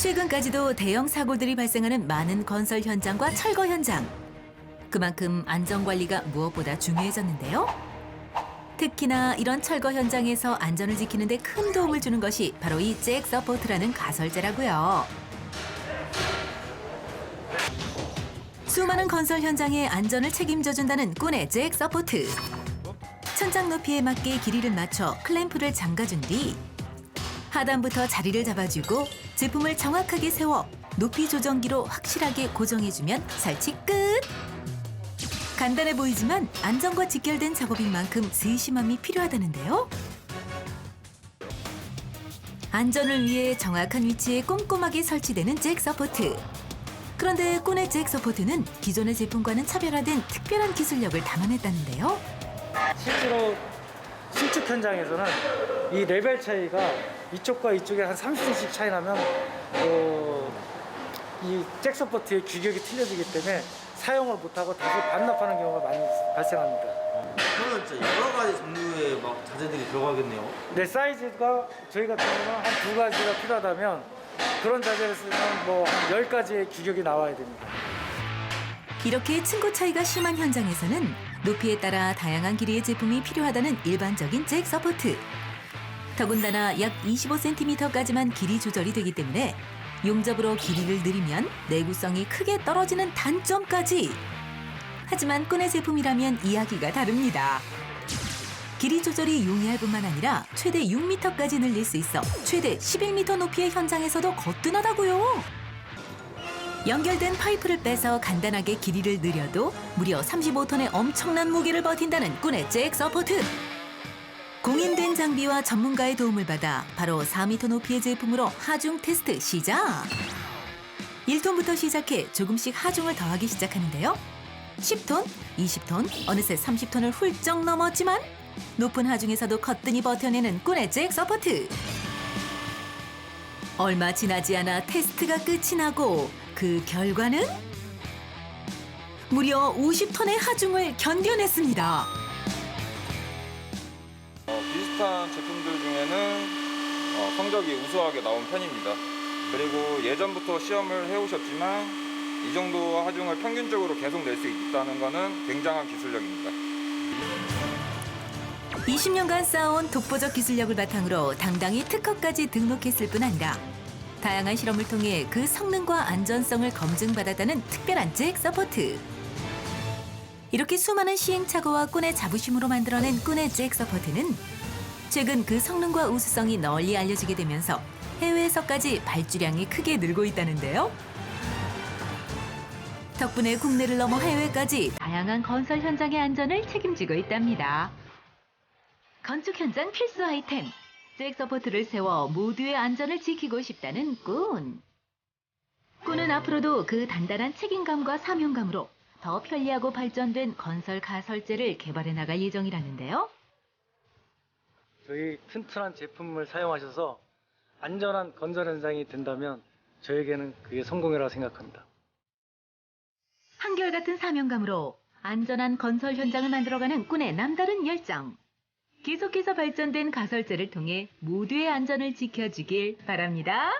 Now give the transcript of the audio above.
최근까지도 대형 사고들이 발생하는 많은 건설 현장과 철거 현장. 그만큼 안전 관리가 무엇보다 중요해졌는데요. 특히나 이런 철거 현장에서 안전을 지키는 데 큰 도움을 주는 것이 바로 이 잭 서포트라는 가설제라고요. 수많은 건설 현장의 안전을 책임져 준다는 꾼의 잭 서포트. 천장 높이에 맞게 길이를 맞춰 클램프를 잠가준 뒤 하단부터 자리를 잡아주고 제품을 정확하게 세워 높이 조정기로 확실하게 고정해주면 설치 끝! 간단해 보이지만 안전과 직결된 작업인 만큼 세심함이 필요하다는데요. 안전을 위해 정확한 위치에 꼼꼼하게 설치되는 잭 서포트. 그런데 꾼의 잭 서포트는 기존의 제품과는 차별화된 특별한 기술력을 담아냈다는데요. 실제로 신축 현장에서는 이 레벨 차이가 이쪽과 이쪽에 한 30cm 차이 나면 어, 이 잭 서포트의 규격이 틀려지기 때문에 사용을 못하고 다시 반납하는 경우가 많이 발생합니다. 그러면 진짜 여러 가지 종류의 막 자재들이 들어가겠네요. 내 사이즈가 저희 같은 경우는 한 두 가지가 필요하다면 그런 자재를 쓰면 뭐한 10가지의 규격이 나와야 됩니다. 이렇게 층고 차이가 심한 현장에서는 높이에 따라 다양한 길이의 제품이 필요하다는 일반적인 잭 서포트. 더군다나 약 25cm까지만 길이 조절이 되기 때문에 용접으로 길이를 늘리면 내구성이 크게 떨어지는 단점까지. 하지만 꾼의 제품이라면 이야기가 다릅니다. 길이 조절이 용이할 뿐만 아니라 최대 6m까지 늘릴 수 있어 최대 11m 높이의 현장에서도 거뜬하다고요. 연결된 파이프를 빼서 간단하게 길이를 늘려도 무려 35톤의 엄청난 무게를 버틴다는 꾼의 잭 서포트. 공인된 장비와 전문가의 도움을 받아 바로 4m 높이의 제품으로 하중 테스트 시작. 1톤부터 시작해 조금씩 하중을 더하기 시작하는데요. 10톤, 20톤, 어느새 30톤을 훌쩍 넘었지만 높은 하중에서도 거뜬히 버텨내는 꾼의 잭 서포트. 얼마 지나지 않아 테스트가 끝이 나고 그 결과는 무려 50톤의 하중을 견뎌냈습니다. 어, 비슷한 제품들 중에는 어, 성적이 우수하게 나온 편입니다. 그리고 예전부터 시험을 해오셨지만 이 정도 하중을 평균적으로 계속 낼 수 있다는 것은 굉장한 기술력입니다. 20년간 쌓아온 독보적 기술력을 바탕으로 당당히 특허까지 등록했을 뿐 아니라 다양한 실험을 통해 그 성능과 안전성을 검증받았다는 특별한 잭 서포트. 이렇게 수많은 시행착오와 꾼의 자부심으로 만들어낸 꾼의 잭 서포트는 최근 그 성능과 우수성이 널리 알려지게 되면서 해외에서까지 발주량이 크게 늘고 있다는데요. 덕분에 국내를 넘어 해외까지 다양한 건설 현장의 안전을 책임지고 있답니다. 건축 현장 필수 아이템. 잭 서포트를 세워 모두의 안전을 지키고 싶다는 꾼. 꾼은 앞으로도 그 단단한 책임감과 사명감으로 더 편리하고 발전된 건설 가설제를 개발해 나갈 예정이라는데요. 저희 튼튼한 제품을 사용하셔서 안전한 건설 현장이 된다면 저에게는 그게 성공이라고 생각합니다. 한결같은 사명감으로 안전한 건설 현장을 만들어가는 꾼의 남다른 열정. 계속해서 발전된 가설제를 통해 모두의 안전을 지켜주길 바랍니다.